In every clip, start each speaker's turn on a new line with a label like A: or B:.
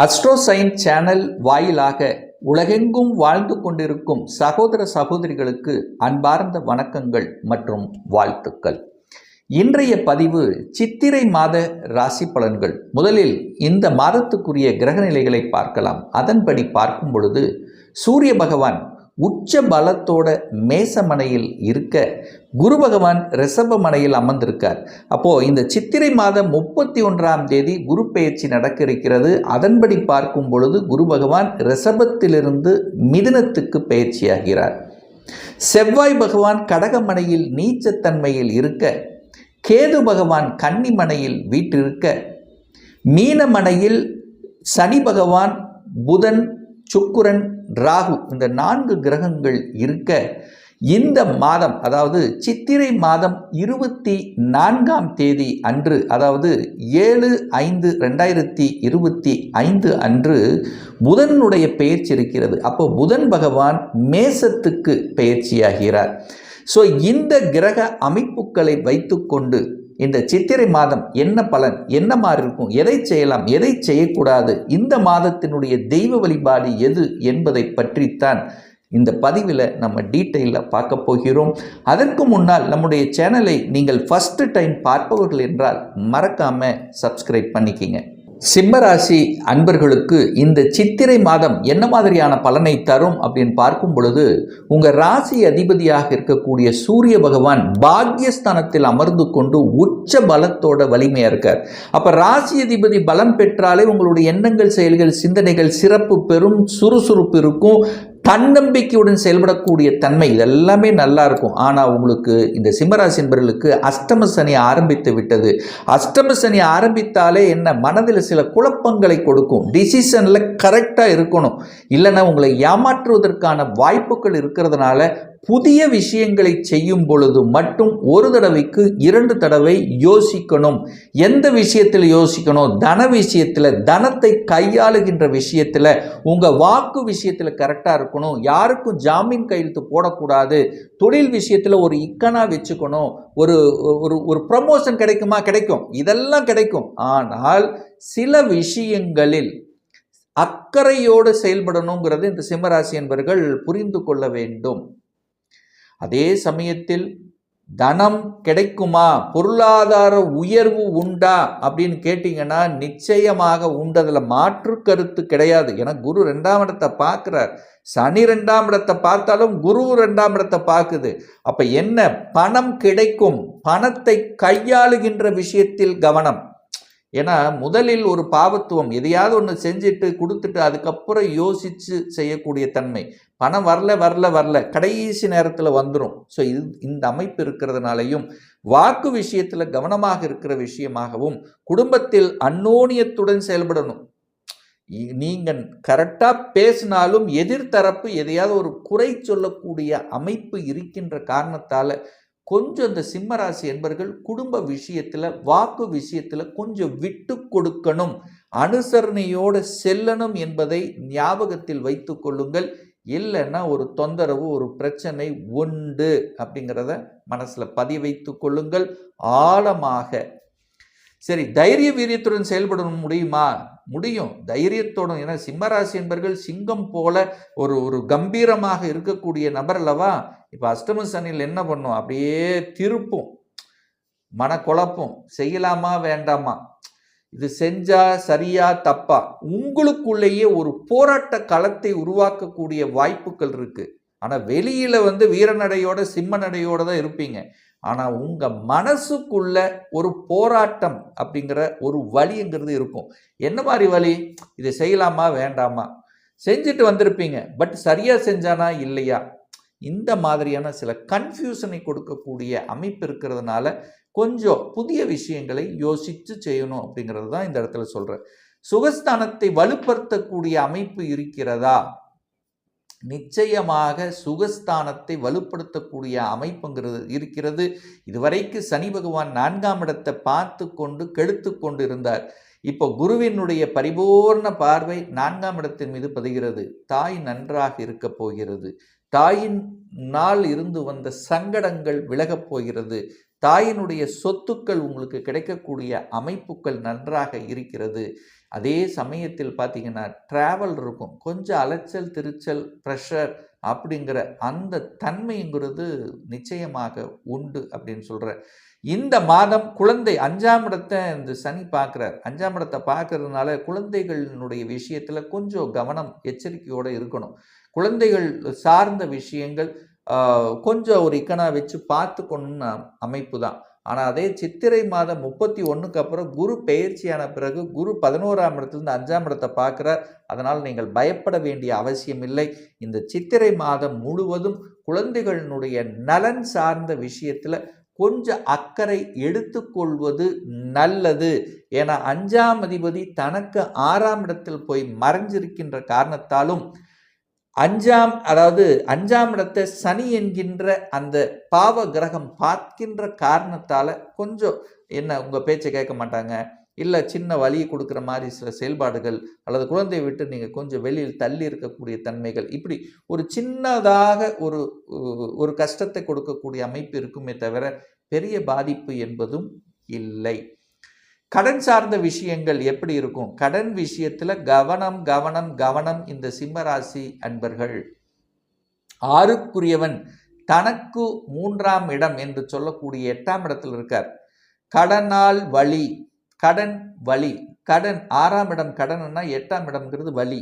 A: அஸ்ட்ரோசைன் channel வாயிலாக உலகெங்கும் வாழ்ந்து கொண்டிருக்கும் சகோதர சகோதரிகளுக்கு அன்பார்ந்த வணக்கங்கள் மற்றும் வாழ்த்துக்கள். இன்றைய பதிவு சித்திரை மாத ராசி பலன்கள். முதலில் இந்த மாதத்துக்குரிய கிரக நிலைகளை பார்க்கலாம். அதன்படி பார்க்கும் பொழுது சூரிய பகவான் உச்ச பலத்தோட மேசமனையில் இருக்க குரு பகவான் ரிஷப மனையில் அமர்ந்திருக்கார். அப்போ இந்த சித்திரை மாதம் முப்பத்தி ஒன்றாம் தேதி குரு பெயர்ச்சி நடக்க இருக்கிறது அதன்படி பார்க்கும் பொழுது குரு பகவான் ரிஷபத்திலிருந்து மிதுனத்துக்கு பெயர்ச்சியாகிறார். செவ்வாய் பகவான் கடகமனையில் நீச்சத்தன்மையில் இருக்க கேது பகவான் கன்னிமனையில் வீற்றிருக்க மீனமனையில் சனி பகவான் புதன் சுக்குரன் ராகு இந்த நான்கு கிரகங்கள் இருக்க இந்த மாதம் அதாவது சித்திரை மாதம் இருபத்தி நான்காம் தேதி அன்று அதாவது ஏழு ஐந்து ரெண்டாயிரத்தி இருபத்தி ஐந்து அன்று புதனுடைய பெயர்ச்சி இருக்கிறது. அப்போ புதன் பகவான் மேசத்துக்கு பெயர்ச்சியாகிறார். ஸோ இந்த கிரக அமைப்புகளை வைத்துக்கொண்டு இந்த சித்திரை மாதம் என்ன பலன் என்ன மாதிரி இருக்கும் எதை செய்யலாம் எதை செய்யக்கூடாது இந்த மாதத்தினுடைய தெய்வ வழிபாடு எது என்பதை பற்றித்தான் இந்த பதிவில் நம்ம டீட்டெயிலில் பார்க்க போகிறோம். அதற்கு முன்னால் நம்முடைய சேனலை நீங்கள் ஃபஸ்ட்டு டைம் பார்ப்பவர்கள் என்றால் மறக்காமல் சப்ஸ்கிரைப் பண்ணிக்கிங்க. சிம்மராசி அன்பர்களுக்கு இந்த சித்திரை மாதம் என்ன மாதிரியான பலனை தரும் அப்படின்னு பார்க்கும் பொழுது உங்கள் ராசி அதிபதியாக இருக்கக்கூடிய சூரிய பகவான் பாக்யஸ்தானத்தில் அமர்ந்து கொண்டு உச்ச பலத்தோட வலிமையாக இருக்கார். அப்போ ராசி அதிபதி பலம் பெற்றாலே உங்களுடைய எண்ணங்கள் செயல்கள் சிந்தனைகள் சிறப்பு பெறும் சுறுசுறுப்பு இருக்கும். தன்னம்பிக்கையுடன் செயல்படக்கூடிய தன்மை இதெல்லாமே நல்லா இருக்கும். ஆனால் உங்களுக்கு இந்த சிம்மராசி என்பவர்களுக்கு அஷ்டம சனி ஆரம்பித்து விட்டது. அஷ்டம சனி ஆரம்பித்தாலே என்ன? மனதில் சில குழப்பங்களை கொடுக்கும். டிசிஷனில் கரெக்டாக இருக்கணும். இல்லைன்னா உங்களை ஏமாற்றுவதற்கான வாய்ப்புகள் இருக்கிறதுனால புதிய விஷயங்களை செய்யும் பொழுது மட்டும் ஒரு தடவைக்கு இரண்டு தடவை யோசிக்கணும். எந்த விஷயத்தில் யோசிக்கணும்? தன விஷயத்தில் தனத்தை கையாளுகின்ற விஷயத்தில் உங்கள் வாக்கு விஷயத்தில் கரெக்டாக இருக்கணும். யாருக்கும் ஜாமீன் கையெழுத்து போடக்கூடாது. தொழில் விஷயத்தில் ஒரு இக்கனாக வச்சுக்கணும். ஒரு ஒரு ஒரு ப்ரமோஷன் கிடைக்குமா? கிடைக்கும். இதெல்லாம் கிடைக்கும். ஆனால் சில விஷயங்களில் அக்கறையோடு செயல்படணுங்கிறது இந்த சிம்மராசி என்பவர்கள் புரிந்து கொள்ள வேண்டும். அதே சமயத்தில் தனம் கிடைக்குமா? பொருளாதார உயர்வு உண்டா? அப்படின்னு கேட்டிங்கன்னா நிச்சயமாக உண்டதில் மாற்று கருத்து கிடையாது. ஏன்னா குரு ரெண்டாம் இடத்தை பார்க்குறார். சனி ரெண்டாம் இடத்தை பார்த்தாலும் குரு ரெண்டாம் இடத்தை பார்க்குது. அப்போ என்ன? பணம் கிடைக்கும். பணத்தை கையாளுகின்ற விஷயத்தில் கவனம். ஏன்னா முதலில் ஒரு பாவத்துவம் எதையாவது ஒன்று செஞ்சுட்டு கொடுத்துட்டு அதுக்கப்புறம் யோசித்து செய்யக்கூடிய தன்மை. பணம் வரல வரல வரல கடைசி நேரத்தில் வந்துடும் ஸோ இது இந்த அமைப்பு இருக்கிறதுனாலையும் வாக்கு விஷயத்தில் கவனமாக இருக்கிற விஷயமாகவும் குடும்பத்தில் அன்னோனியத்துடன் செயல்படணும். நீங்கள் கரெக்டாக பேசினாலும் எதிர்த்தரப்பு எதையாவது ஒரு குறை சொல்லக்கூடிய அமைப்பு இருக்கின்ற காரணத்தால் கொஞ்சம் இந்த சிம்மராசி என்பர்கள் குடும்ப விஷயத்தில் வாக்கு விஷயத்தில் கொஞ்சம் விட்டு கொடுக்கணும். அனுசரணையோடு செல்லணும் என்பதை ஞாபகத்தில் வைத்து கொள்ளுங்கள். இல்லைன்னா ஒரு தொந்தரவு ஒரு பிரச்சனை உண்டு அப்படிங்கிறத மனசில் பதிவைத்து கொள்ளுங்கள். ஆழமாக. சரி தைரிய வீரியத்துடன் செயல்பட முடியுமா? முடியும். தைரியத்தோடும் ஏன்னா சிம்மராசி என்பர்கள் சிங்கம் போல ஒரு ஒரு கம்பீரமாக இருக்கக்கூடிய நபர் அல்லவா? இப்போ அஷ்டம சனியில் என்ன பண்ணும்? அப்படியே திருப்பும். மனக்குழப்பம். செய்யலாமா? வேண்டாமா? இது செஞ்சா சரியா? தப்பா? உங்களுக்குள்ளேயே ஒரு போராட்ட களத்தை உருவாக்கக்கூடிய வாய்ப்புகள் இருக்கு. ஆனால் வெளியில் வந்து வீரநடையோட சிம்ம நடையோட தான் இருப்பீங்க. ஆனால் உங்கள் மனசுக்குள்ள ஒரு போராட்டம் அப்படிங்கிற ஒரு வழிங்கிறது இருக்கும். என்ன மாதிரி வழி? இதை செய்யலாமா? வேண்டாமா? செஞ்சுட்டு வந்திருப்பீங்க. பட் சரியாக செஞ்சானா? இல்லையா? இந்த மாதிரியான சில கன்ஃபியூஷனை கொடுக்கக்கூடிய அமைப்பு இருக்கிறதுனால கொஞ்சம் புதிய விஷயங்களை யோசித்து செய்யணும் அப்படிங்கிறது தான் இந்த இடத்துல சொல்கிறேன் சுகஸ்தானத்தை வலுப்படுத்தக்கூடிய அமைப்பு இருக்கிறதா? நிச்சயமாக சுகஸ்தானத்தை வலுப்படுத்தக்கூடிய அமைப்புங்கிறது இருக்கிறது. இதுவரைக்கு சனி பகவான் நான்காம் இடத்தை பார்த்து கொண்டு கெடுத்து கொண்டு இருந்தார். இப்போ குருவினுடைய பரிபூர்ண பார்வை நான்காம் இடத்தின் மீது பதிகிறது. தாய் நன்றாக இருக்கப் போகிறது. தாயின் நாள் இருந்து வந்த சங்கடங்கள் விலகப் போகிறது. தாயினுடைய சொத்துக்கள் உங்களுக்கு கிடைக்கக்கூடிய அமைப்புகள் நன்றாக இருக்கிறது. அதே சமயத்தில் பார்த்தீங்கன்னா ட்ராவல் இருக்கும். கொஞ்சம் அலைச்சல் திருச்சல் ப்ரெஷர் அப்படிங்கிற அந்த தன்மைங்கிறது நிச்சயமாக உண்டு அப்படின்னு சொல்கிறேன் இந்த மாதம் குழந்தை அஞ்சாம் இடத்தை இந்த சனி பார்க்குறார். அஞ்சாம் இடத்தை பார்க்கறதுனால குழந்தைகளினுடைய விஷயத்தில் கொஞ்சம் கவனம் எச்சரிக்கையோடு இருக்கணும். குழந்தைகள் சார்ந்த விஷயங்கள் கொஞ்சம் ஒரு இக்கனா வச்சு பார்த்துக்கணுன்னு அமைப்பு தான். ஆனால் அதே சித்திரை மாதம் முப்பத்தி ஒன்றுக்கு அப்புறம் குரு பெயர்ச்சியான பிறகு குரு பதினோராம் இடத்துலேருந்து அஞ்சாம் இடத்தை பார்க்குறார். அதனால் நீங்கள் பயப்பட வேண்டிய அவசியம் இல்லை. இந்த சித்திரை மாதம் முழுவதும் குழந்தைகளினுடைய நலன் சார்ந்த விஷயத்தில் கொஞ்சம் அக்கறை எடுத்துக்கொள்வது நல்லது. ஏன்னா அஞ்சாம் அதிபதி தனக்கு ஆறாம் இடத்தில் போய் மறைஞ்சிருக்கின்ற காரணத்தாலும் அஞ்சாம் அதாவது அஞ்சாம் இடத்தை சனி என்கின்ற அந்த பாவ கிரகம் பார்க்கின்ற காரணத்தால் கொஞ்சம் என்ன உங்கள் பேச்சை கேட்க மாட்டாங்க. இல்லை சின்ன வழியை கொடுக்குற மாதிரி சில செயல்பாடுகள் அல்லது குழந்தையை விட்டு நீங்கள் கொஞ்சம் வெளியில் தள்ளி இருக்கக்கூடிய தன்மைகள் இப்படி ஒரு சின்னதாக ஒரு ஒரு கஷ்டத்தை கொடுக்கக்கூடிய அமைப்பு இருக்குமே தவிர பெரிய பாதிப்பு என்பதும் இல்லை. கடன் சார்ந்த விஷயங்கள் எப்படி இருக்கும்? கடன் விஷயத்தில் கவனம் கவனம் கவனம் இந்த சிம்மராசி அன்பர்கள். ஆறுக்குரியவன் தனக்கு மூன்றாம் இடம் என்று சொல்லக்கூடிய எட்டாம் இடத்தில் இருக்கார். கடனால் வழி கடன் வழி கடன் ஆறாம் இடம் கடன்னா எட்டாம் இடம்ங்கிறது வழி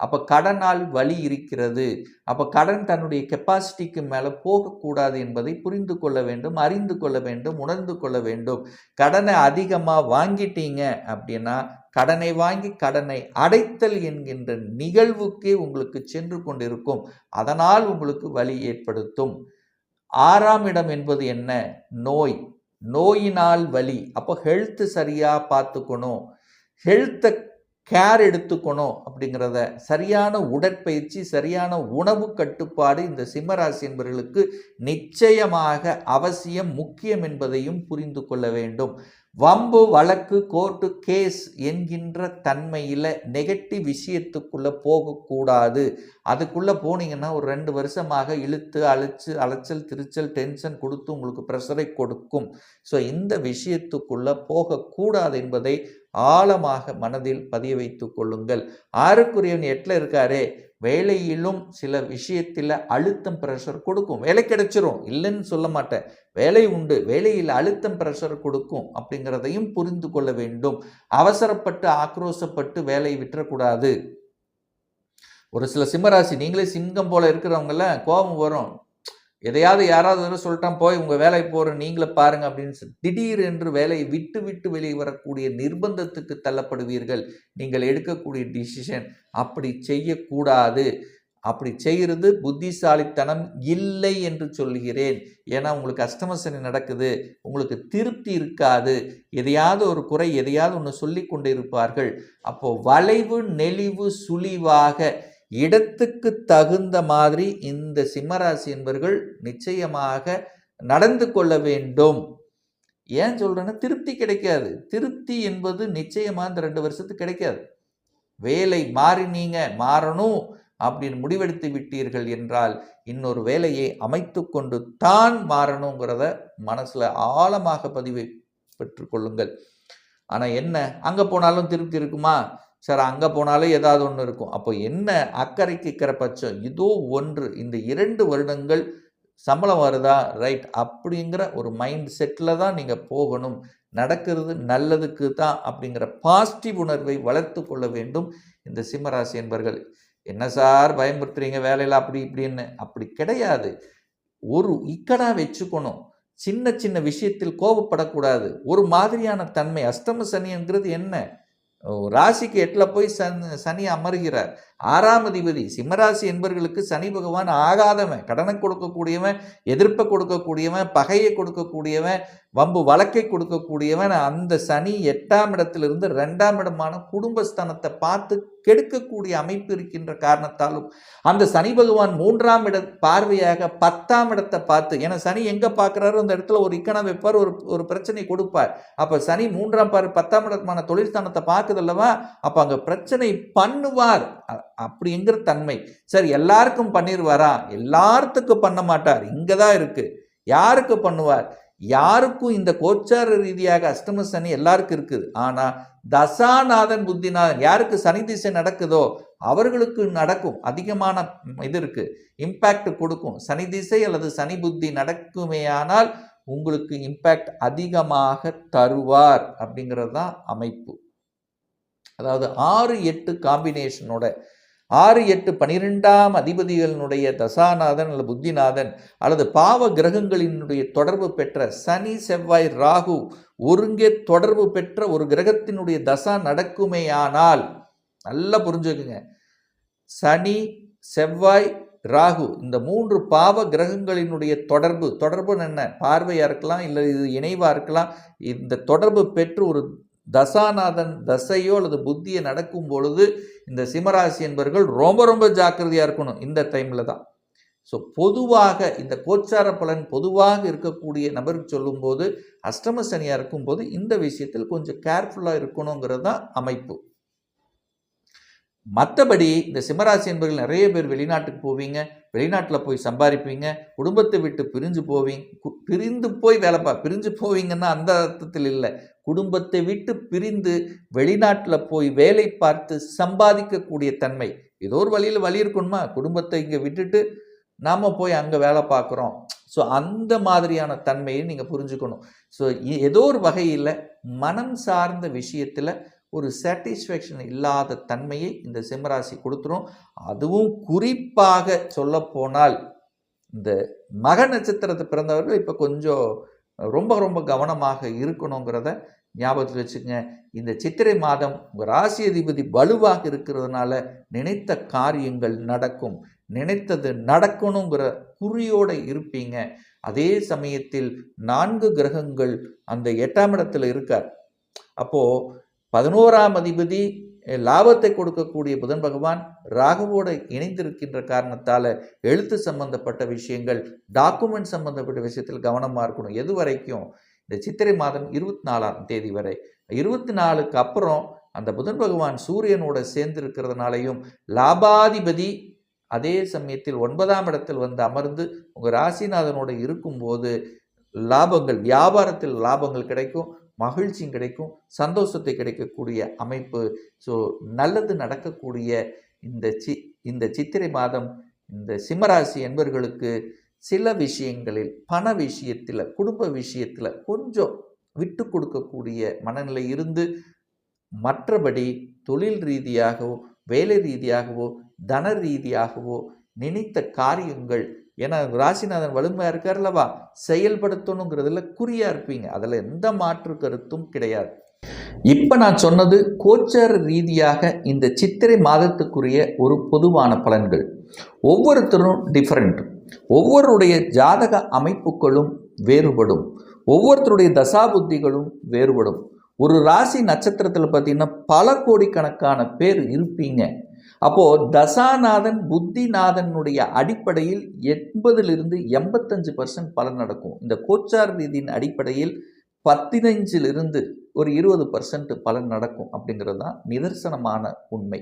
A: அப்போ கடனால் வழி இருக்கிறது. அப்போ கடன் தன்னுடைய கெப்பாசிட்டிக்கு மேலே போகக்கூடாது என்பதை புரிந்து கொள்ள வேண்டும் அறிந்து கொள்ள வேண்டும் உணர்ந்து கொள்ள வேண்டும். கடனை அதிகமாக வாங்கிட்டீங்க அப்படின்னா கடனை வாங்கி கடனை அடைத்தல் என்கின்ற நிகழ்வுக்கே உங்களுக்கு சென்று கொண்டிருக்கும். அதனால் உங்களுக்கு வலி ஏற்படுத்தும். ஆறாம் இடம் என்பது என்ன? நோய். நோயினால் வலி. அப்போ ஹெல்த் சரியாக பார்த்துக்கணும். ஹெல்த்தை கேர் எடுத்துக்கணும் அப்படிங்கிறத சரியான உடற்பயிற்சி சரியான உணவு கட்டுப்பாடு இந்த சிம்மராசி என்பவர்களுக்கு நிச்சயமாக அவசியம் முக்கியம் என்பதையும் புரிந்து கொள்ள வேண்டும். வம்பு வழக்கு கோர்ட்டு கேஸ் என்கின்ற தன்மையில் நெகட்டிவ் விஷயத்துக்குள்ளே போகக்கூடாது. அதுக்குள்ளே போனீங்கன்னா ஒரு ரெண்டு வருஷமாக இழுத்து அழைச்சு அலைச்சல் திருச்சல் டென்ஷன் கொடுத்து உங்களுக்கு ப்ரெஷரை கொடுக்கும். ஸோ இந்த விஷயத்துக்குள்ளே போகக்கூடாது என்பதை ஆழமாக மனதில் பதிய வைத்து கொள்ளுங்கள். ஆறுக்குரியவன் எட்டில் இருக்காரே வேலையிலும் சில விஷயத்தில் அழுத்தம் ப்ரெஷர் கொடுக்கும். வேலை கிடைச்சிரும். இல்லைன்னு சொல்ல மாட்டேன். வேலை உண்டு. வேலையில் அழுத்தம் ப்ரெஷர் கொடுக்கும் அப்படிங்கிறதையும் புரிந்து கொள்ள வேண்டும். அவசரப்பட்டு ஆக்ரோஷப்பட்டு வேலையை விட்டுறக்கூடாது. ஒரு சில சிம்மராசி நீங்களே சிங்கம் போல இருக்கிறவங்கள கோபம் வரும். எதையாவது யாராவது வந்து சொல்லிட்டான் போய் உங்கள் வேலை போகிற நீங்களே பாருங்க அப்படின்னு சொல்லி திடீர் என்று வேலையை விட்டு விட்டு வெளியே வரக்கூடிய நிர்பந்தத்துக்கு தள்ளப்படுவீர்கள். நீங்கள் எடுக்கக்கூடிய டிசிஷன் அப்படி செய்யக்கூடாது. அப்படி செய்கிறது புத்திசாலித்தனம் இல்லை என்று சொல்கிறேன். ஏன்னா உங்களுக்கு அஷ்டமசனி நடக்குது உங்களுக்கு திருப்தி இருக்காது. எதையாவது ஒரு குறை எதையாவது ஒன்று சொல்லி கொண்டு இருப்பார்கள் அப்போது வளைவு நெளிவு சுழிவாக இடத்துக்கு தகுந்த மாதிரி இந்த சிம்மராசி என்பவர்கள் நிச்சயமாக நடந்து கொள்ள வேண்டும். ஏன் சொல்றேன்னா திருப்தி கிடைக்காது. திருப்தி என்பது நிச்சயமா இந்த ரெண்டு வருஷத்துக்கு கிடைக்காது. வேலை மாறினீங்க மாறணும் அப்படின்னு முடிவெடுத்து விட்டீர்கள் என்றால் இன்னொரு வேலையை அமைத்து கொண்டு தான் மாறணுங்கிறத மனசுல ஆழமாக பதிவு பெற்றுக்கொள்ளுங்கள் ஆனால் என்ன? அங்கே போனாலும் திருப்தி இருக்குமா? சார் அங்கே போனாலும் ஏதாவது ஒன்று இருக்கும். அப்போ என்ன அக்கறைக்கு இருக்கிற பட்சம்? இதோ ஒன்று. இந்த இரண்டு வருடங்கள் சம்பளம் வருதா? ரைட். அப்படிங்கிற ஒரு மைண்ட் செட்டில் தான் நீங்கள் போகணும். நடக்கிறது நல்லதுக்கு தான் அப்படிங்கிற பாசிட்டிவ் உணர்வை வளர்த்து கொள்ள வேண்டும் இந்த சிம்மராசி என்பர்கள். என்ன சார் பயமுறுத்துறீங்க? வேலையில் அப்படி இப்படின்னு. அப்படி கிடையாது. ஒரு இக்கடா வச்சுக்கணும். சின்ன சின்ன விஷயத்தில் கோபப்படக்கூடாது. ஒரு மாதிரியான தன்மை. அஷ்டம சனிங்கிறது என்ன? ராசிக்கு எட்டில் போய் சன் சனி அமர்கிறார். ஆறாம் அதிபதி சிம்மராசி என்பவர்களுக்கு சனி பகவான் ஆகாதவன் கடனை கொடுக்கக்கூடியவன் எதிர்ப்பை கொடுக்கக்கூடியவன் பகையை கொடுக்கக்கூடியவன் வம்பு வழக்கை கொடுக்கக்கூடியவன். அந்த சனி எட்டாம் இடத்திலிருந்து ரெண்டாம் இடமான குடும்பஸ்தானத்தை பார்த்து கெடுக்கக்கூடிய அமைப்பு இருக்கின்ற காரணத்தாலும் அந்த சனி பகவான் மூன்றாம் இட பார்வையாக பத்தாம் இடத்தை பார்த்து ஏன்னா சனி எங்கே பார்க்குறாரோ அந்த இடத்துல ஒரு இக்கணம் வைப்பார் ஒரு ஒரு பிரச்சனை கொடுப்பார். அப்போ சனி மூன்றாம் பார் பத்தாம் இடமான தொழிற்சானத்தை பார்க்குதல்லவா அல்லவா? அங்கே பிரச்சனை பண்ணுவார். அப்படிங்கிற தன்மை. சரி எல்லாருக்கும் பண்ணிடுவாரா எல்லாத்துக்கும் பண்ண மாட்டார். இங்கே தான் இருக்குது யாருக்கு பண்ணுவார்? யாருக்கும் இந்த கோச்சார ரீதியாக அஷ்டம சனி எல்லாருக்கும் இருக்குது. ஆனால் தசாநாதன் புத்திநாதன் யாருக்கு சனி திசை நடக்குதோ அவர்களுக்கு நடக்கும். அதிகமான இது இருக்குது இம்பேக்ட் கொடுக்கும். சனி திசை அல்லது சனி புத்தி நடக்குமேயானால் உங்களுக்கு இம்பேக்ட் அதிகமாக தருவார் அப்படிங்கிறது தான் அமைப்பு. அதாவது ஆறு எட்டு காம்பினேஷனோட ஆறு எட்டு பனிரெண்டாம் அதிபதிகளினுடைய தசாநாதன் அல்லது புத்திநாதன் அல்லது பாவ கிரகங்களினுடைய தொடர்பு பெற்ற சனி செவ்வாய் ராகு ஒருங்கே தொடர்பு பெற்ற ஒரு கிரகத்தினுடைய தசா நடக்குமேயானால் நல்லா புரிஞ்சுக்குங்க. சனி செவ்வாய் ராகு இந்த மூன்று பாவ கிரகங்களினுடைய தொடர்பு தொடர்பு என்ன? பார்வையாக இருக்கலாம் இல்லை இது இணைவாக இருக்கலாம். இந்த தொடர்பு பெற்று ஒரு தசாநாதன் தசையோ அல்லது புத்தியை நடக்கும் பொழுது இந்த சிம்மராசி என்பவர்கள் ரொம்ப ரொம்ப ஜாக்கிரதையாக இருக்கணும் இந்த டைமில் தான். ஸோ பொதுவாக இந்த கோச்சார பலன் பொதுவாக இருக்கக்கூடிய நபருக்கு சொல்லும்போது அஷ்டம சனியாக இருக்கும்போது இந்த விஷயத்தில் கொஞ்சம் கேர்ஃபுல்லாக இருக்கணுங்கிறது தான் அமைப்பு. மற்றபடி இந்த சிம்மராசி என்பவர்கள் நிறைய பேர் வெளிநாட்டுக்கு போவீங்க. வெளிநாட்டில் போய் சம்பாதிப்பீங்க குடும்பத்தை விட்டு பிரிஞ்சு போவீங்க கு- பிரிந்து போய் வேலை பா பிரிஞ்சு போவீங்கன்னா அந்த அர்த்தத்தில் இல்லை. குடும்பத்தை விட்டு பிரிந்து வெளிநாட்டில் போய் வேலை பார்த்து சம்பாதிக்கக்கூடிய தன்மை. ஏதோ ஒரு வழியில் வழி இருக்கணுமா குடும்பத்தை இங்கே விட்டுட்டு நாம் போய் அங்கே வேலை பார்க்குறோம். ஸோ அந்த மாதிரியான தன்மையை நீங்கள் புரிஞ்சுக்கணும். ஸோ ஏதோ ஒரு வகையில் மனம் சார்ந்த விஷயத்தில் ஒரு சாட்டிஸ்ஃபேக்ஷன் இல்லாத தன்மையை இந்த சிம்மராசி கொடுத்துரும். அதுவும் குறிப்பாக சொல்லப்போனால் இந்த மக நட்சத்திரத்தை பிறந்தவர்கள் இப்போ கொஞ்சம் ரொம்ப ரொம்ப கவனமாக இருக்கணுங்கிறத ஞாபகத்தில் வச்சுக்கோங்க. இந்த சித்திரை மாதம் உங்கள் ராசி அதிபதி வலுவாக இருக்கிறதுனால நினைத்த காரியங்கள் நடக்கும். நினைத்தது நடக்கணுங்கிற குறியோடு இருப்பீங்க. அதே சமயத்தில் நான்கு கிரகங்கள் அந்த எட்டாம் இடத்துல இருக்கார். அப்போது பதினோராம் அதிபதி லாபத்தை கொடுக்கக்கூடிய புதன் பகவான் ராகுவோடு இணைந்திருக்கின்ற காரணத்தால் எழுத்து சம்பந்தப்பட்ட விஷயங்கள் டாக்குமெண்ட் சம்பந்தப்பட்ட விஷயத்தில் கவனமாக இருக்கணும். எது வரைக்கும்? இந்த சித்திரை மாதம் இருபத்தி நாலாம் தேதி வரை. இருபத்தி நாலுக்கு அப்புறம் அந்த புதன் பகவான் சூரியனோட சேர்ந்து இருக்கிறதுனாலையும் லாபாதிபதி அதே சமயத்தில் ஒன்பதாம் இடத்தில் வந்து அமர்ந்து உங்கள் ராசிநாதனோட இருக்கும்போது லாபங்கள் வியாபாரத்தில் லாபங்கள் கிடைக்கும். மகிழ்ச்சியும் கிடைக்கும் சந்தோஷத்தை கிடைக்கக்கூடிய அமைப்பு. ஸோ நல்லது நடக்கக்கூடிய இந்த சி இந்த சித்திரை மாதம் இந்த சிம்மராசி என்பவர்களுக்கு சில விஷயங்களில் பண விஷயத்தில் குடும்ப விஷயத்தில் கொஞ்சம் விட்டு கொடுக்கக்கூடிய மனநிலை இருந்து மற்றபடி தொழில் ரீதியாகவோ வேலை ரீதியாகவோ தன ரீதியாகவோ நினைத்த காரியங்கள் ஏன்னா ராசிநாதன் வலிமையாக இருக்கார்லவா செயல்படுத்தணுங்கிறதுல குறியாக இருப்பீங்க. அதில் எந்த மாற்று கருத்தும் கிடையாது. இப்போ நான் சொன்னது கோச்சார ரீதியாக இந்த சித்திரை மாதத்துக்குரிய ஒரு பொதுவான பலன்கள். ஒவ்வொருத்தரும் டிஃப்ரெண்ட் ஒவ்வொருடைய ஜாதக அமைப்புகளும் வேறுபடும். ஒவ்வொருத்தருடைய தசாபுத்திகளும் வேறுபடும். ஒரு ராசி நட்சத்திரத்தில் பார்த்தீங்கன்னா பல கோடிக்கணக்கான பேர் இருப்பீங்க. அப்போது தசாநாதன் புத்திநாதனுடைய அடிப்படையில் எண்பதிலிருந்து எண்பத்தஞ்சு பர்சன்ட் பலன் நடக்கும். இந்த கோச்சார் ரீதியின் அடிப்படையில் பத்தினஞ்சிலிருந்து ஒரு இருபது பர்சன்ட் பலன் நடக்கும் அப்படிங்கிறது தான் நிதர்சனமான உண்மை.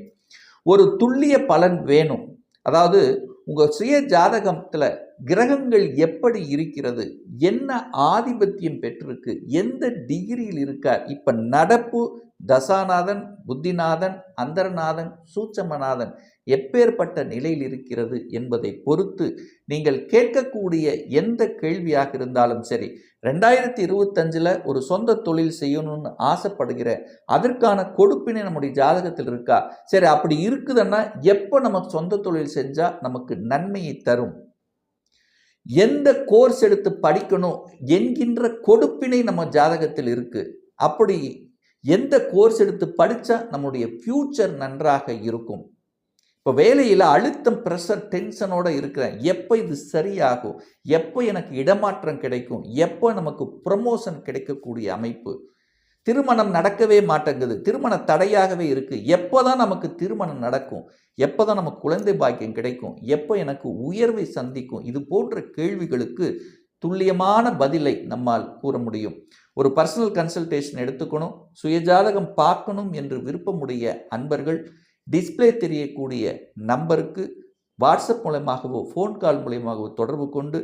A: ஒரு துல்லிய பலன் வேணும். அதாவது உங்கள் சுய ஜாதகத்தில் கிரகங்கள் எப்படி இருக்கிறது? என்ன ஆதிபத்தியம் பெற்றிருக்கு? எந்த டிகிரியில் இருக்கார்? இப்போ நடப்பு தசாநாதன் புத்திநாதன் அந்தரநாதன் சூட்சமநாதன் எப்பேற்பட்ட நிலையில் இருக்கிறது என்பதை பொறுத்து நீங்கள் கேட்கக்கூடிய எந்த கேள்வியாக இருந்தாலும் சரி ரெண்டாயிரத்தி இருபத்தஞ்சில் ஒரு சொந்த தொழில் செய்யணும்னு ஆசைப்படுகிறேன் அதற்கான கொடுப்பினை நம்முடைய ஜாதகத்தில் இருக்கா? சரி அப்படி இருக்குதுன்னா எப்போ நம்ம சொந்த தொழில் செஞ்சால் நமக்கு நன்மையை தரும்? எந்த கோர்ஸ் எடுத்து படிக்கணும் என்கின்ற கொடுப்பினை நம்ம ஜாதகத்தில் இருக்குது அப்படி எந்த கோர்ஸ் எடுத்து படித்தா நம்முடைய ஃப்யூச்சர் நன்றாக இருக்கும்? இப்போ வேலையில் அழுத்தம் ப்ரெஷர் டென்ஷனோட இருக்கிறேன். எப்போ இது சரியாகும்? எப்போ எனக்கு இடமாற்றம் கிடைக்கும்? எப்போ நமக்கு ப்ரமோஷன் கிடைக்கக்கூடிய அமைப்பு? திருமணம் நடக்கவே மாட்டேங்குது. திருமண தடையாகவே இருக்குது எப்போ தான் நமக்கு திருமணம் நடக்கும்? எப்போ தான் நமக்கு குழந்தை பாக்கியம் கிடைக்கும்? எப்போ எனக்கு உயர்வை சந்திக்கும்? இது போன்ற கேள்விகளுக்கு துல்லியமான பதிலை நம்மால் கூற முடியும். ஒரு பர்சனல் கன்சல்டேஷன் எடுத்துக்கணும் சுயஜாதகம் பார்க்கணும் என்று விருப்பமுடைய அன்பர்கள் டிஸ்ப்ளே தெரியக்கூடிய நம்பருக்கு வாட்ஸ்அப் மூலயமாகவோ ஃபோன் கால் மூலயமாகவோ தொடர்பு கொண்டு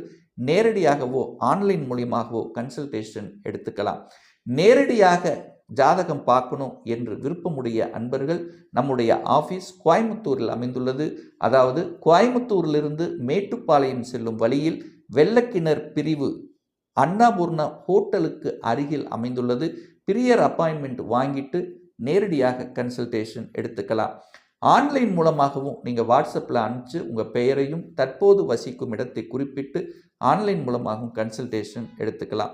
A: நேரடியாகவோ ஆன்லைன் மூலியமாகவோ கன்சல்டேஷன் எடுத்துக்கலாம். நேரடியாக ஜாதகம் பார்க்கணும் என்று விருப்பமுடைய அன்பர்கள் நம்முடைய ஆஃபீஸ் கோயம்புத்தூரில் அமைந்துள்ளது. அதாவது கோயம்புத்தூரிலிருந்து மேட்டுப்பாளையம் செல்லும் வழியில் வெள்ளக்கிணர் பிரிவு அன்னபூர்ணா ஹோட்டலுக்கு அருகில் அமைந்துள்ளது. பிரியர் அப்பாயின்மெண்ட் வாங்கிட்டு நேரடியாக கன்சல்டேஷன் எடுத்துக்கலாம். ஆன்லைன் மூலமாகவும் நீங்கள் வாட்ஸ்அப்பில் அனுப்பிச்சு உங்கள் பெயரையும் தற்போது வசிக்கும் இடத்தை குறிப்பிட்டு ஆன்லைன் மூலமாகவும் கன்சல்டேஷன் எடுத்துக்கலாம்.